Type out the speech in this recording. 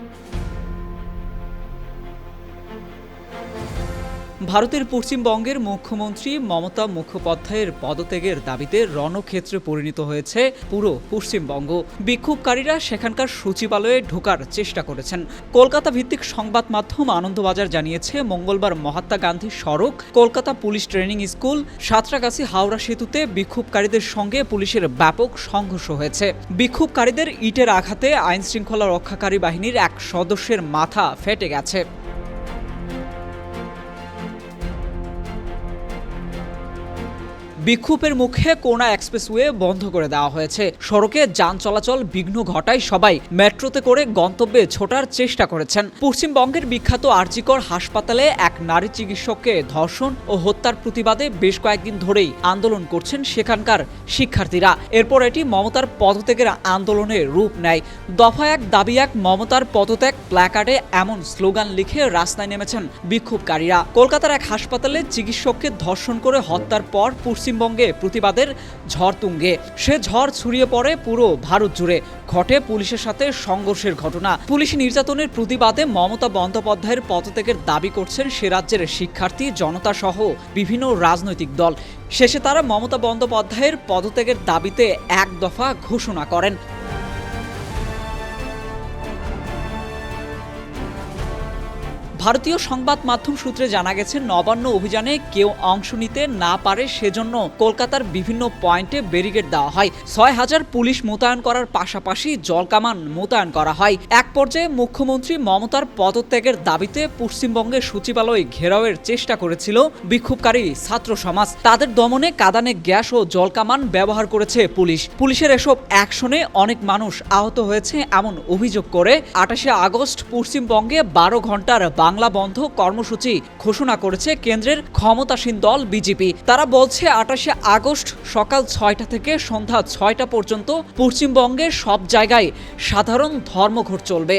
Thank you. ভারতের পশ্চিমবঙ্গের মুখ্যমন্ত্রী মমতা মুখোপাধ্যায়ের পদত্যাগের দাবিতে রণক্ষেত্রে পরিণত হয়েছে পুরো পশ্চিমবঙ্গ। বিক্ষোভকারীরা সেখানকার সচিবালয়ে ঢোকার চেষ্টা করেছেন। কলকাতা ভিত্তিক সংবাদ মাধ্যম আনন্দবাজার জানিয়েছে, মঙ্গলবার মহাত্মা গান্ধী সড়ক, Kolkata police training school, Santragachi Howrah সেতুতে বিক্ষোভকারীদের সঙ্গে পুলিশের ব্যাপক সংঘর্ষ হয়েছে। বিক্ষোভকারীদের ইটের আঘাতে আইনশৃঙ্খলা রক্ষাকারী বাহিনীর এক সদস্যের মাথা ফেটে গেছে। বিক্ষোভের মুখে কোনা এক্সপ্রেসওয়ে বন্ধ করে দেওয়া হয়েছে। সড়কে যান চলাচল বিঘ্ন ঘটায় সবাই মেট্রোতে করে গন্তব্যে ছোটার চেষ্টা করেছেন। পশ্চিমবঙ্গের বিখ্যাত আরজিকর হাসপাতালে এক নারী চিকিৎসককে ধর্ষণ ও হত্যার প্রতিবাদে বেশ কয়েকদিন ধরেই আন্দোলন করছেন সেখানকার শিক্ষার্থীরা। এরপর এটি মমতার পদত্যাগের আন্দোলনে রূপ নেয়। দফা এক দাবি, এক মমতার পদত্যাগ প্ল্যাকার্ডে এমন স্লোগান লিখে রাস্তায় নেমেছেন বিক্ষোভকারীরা। কলকাতার এক হাসপাতালে চিকিৎসককে ধর্ষণ করে হত্যার পর পশ্চিমবঙ্গে প্রতিবাদের ঝড় তুঙ্গে সে ঝড় ছড়িয়ে পড়ে পুরো ভারত জুড়ে। ঘটে পুলিশের সাথে সংঘর্ষের ঘটনা। পুলিশ নির্যাতনের প্রতিবাদে মমতা বন্দ্যোপাধ্যায়ের পদত্যাগের দাবি করছেন সে রাজ্যের শিক্ষার্থী, জনতা সহ বিভিন্ন রাজনৈতিক দল। শেষে তারা মমতা বন্দ্যোপাধ্যায়ের পদত্যাগের দাবিতে এক দফা ঘোষণা করেন। ভারতীয় সংবাদ মাধ্যম সূত্রে জানা গেছে, নবান্ন অভিযানে কেউ অংশ নিতে না পারে সেজন্য কলকাতার বিভিন্ন পয়েন্টে ব্যারিকেড দেওয়া হয়। ছয় হাজার পুলিশ মোতায়েন করার পাশাপাশি জলকামান মোতায়েন করা হয়। এক পর্যায়ে মুখ্যমন্ত্রী মমতার পদত্যাগের দাবিতে পশ্চিমবঙ্গের সচিবালয় ঘেরাওয়ের চেষ্টা করেছিল বিক্ষোভকারী ছাত্র সমাজ। তাদের দমনে কাদানে গ্যাস ও জলকামান ব্যবহার করেছে পুলিশ। পুলিশের এসব অ্যাকশনে অনেক মানুষ আহত হয়েছে, এমন অভিযোগ করে আঠাশে আগস্ট পশ্চিমবঙ্গে বারো ঘণ্টার বাংলা বন্ধ কর্মসূচি ঘোষণা করেছে কেন্দ্রের ক্ষমতাসীন দল বিজেপি। তারা বলছে আটাশে আগস্ট সকাল ছয়টা থেকে সন্ধ্যা ছয়টা পর্যন্ত পশ্চিমবঙ্গের সব জায়গায় সাধারণ ধর্মঘট চলবে।